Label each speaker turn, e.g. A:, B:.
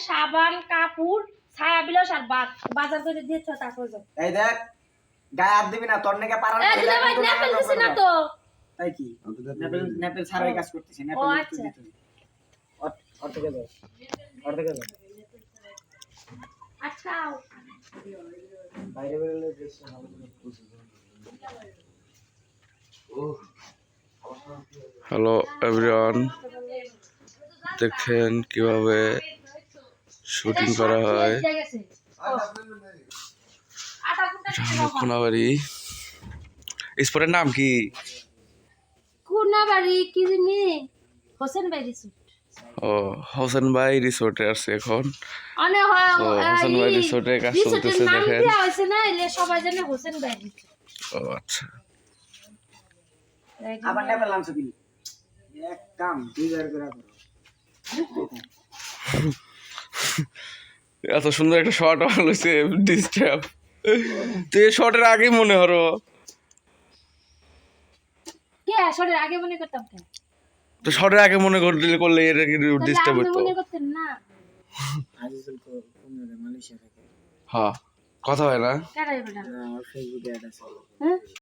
A: সাবান কাপড় ছায়া বিলাস আর বাজার করে দিয়েছ তারপর যাও।
B: এই দেখ গায়ে হাত দিবি না তোর নাকি পারার
A: এই ভাই নেপেল দিছি না তো?
B: তাই কি? নেপেল নেপেল সারাই কাজ করতেছি নেপেল
A: ও, আচ্ছা।
B: দিতেছি। অর- অর থেকে দাও অর থেকে দাও
A: আচ্ছা
B: বাইরে বেরোলে।
C: হ্যালো এভরিওয়ান দেখেন কীভাবে শুটিং করা হয়। কোনাবাড়ি। স্পটের নাম কি?
A: কোনা বাড়ি কি জানি? হোসেন বাড়ি রিসোর্ট
C: ও হোসেন ভাই রিসোর্টে আছে এখন।
A: অনেক হয়
C: হোসেন ভাই রিসোর্টে কাজ চলতেছে
A: নাম
C: দেখেন।
A: হয়েছে না এলে সবাই জানে হোসেন বাড়ি
C: ও আচ্ছা।
B: আবার নেপেল আনছো কি? এক কাম দুই বার করে করো
C: এত সুন্দর একটা শর্ট হয়েছে ডিস্টার্ব তো এই শর্টের আগেই মনে হলো।
A: কে? আসলে আগে মনে করতাম
C: তো শর্টের আগে মনে করলে করলে এটা কি ডিস্টার্ব হতো
A: মনে করতেন না।
B: আজিজুল কোন মালয়েশিয়া থেকে।
C: হ্যাঁ কথা হয় না।
B: আমার ফেসবুকে অ্যাড আছে।
A: হ্যাঁ?